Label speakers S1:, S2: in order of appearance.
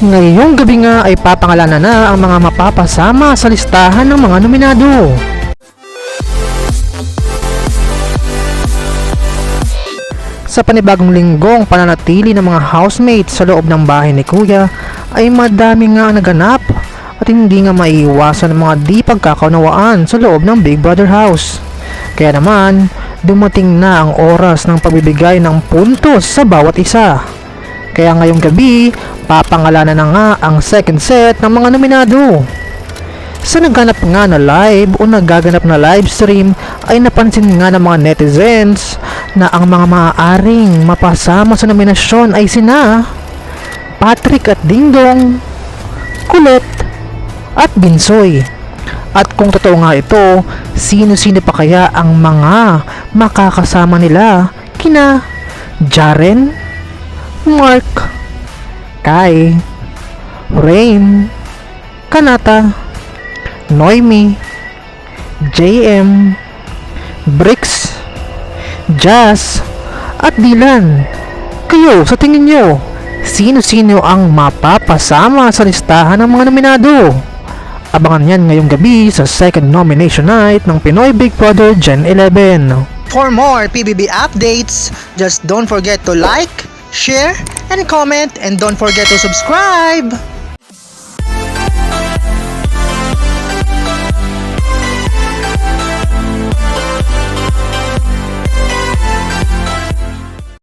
S1: Ngayong gabi nga ay papangalanan na ang mga mapapasama sa listahan ng mga nominado. Sa panibagong linggong pananatili ng mga housemates sa loob ng bahay ni Kuya ay madami nga ang naganap at hindi nga maiiwasan ang mga di pagkakaunawaan sa loob ng Big Brother house. Kaya naman, dumating na ang oras ng pagbibigay ng puntos sa bawat isa. Kaya ngayong gabi, papangalanan na nga ang second set ng mga nominado. Sa nagganap nga na live o nagaganap na live stream ay napansin nga ng mga netizens na ang mga maaaring mapasama sa nominasyon ay sina Patrick at Dingdong, Kulit at Binsoy. At kung totoo nga ito, sino-sino pa kaya ang mga makakasama nila kina Jaren, Mark, Kai, Rain, Kanata, Noemi, JM, Bricks, Jazz, at Dylan. Kayo, sa tingin nyo, sino-sino ang mapapasama sa listahan ng mga nominado? Abangan yan ngayong gabi sa second nomination night ng Pinoy Big Brother Gen 11.
S2: For more PBB updates, just don't forget to like, share, and comment, and don't forget to subscribe!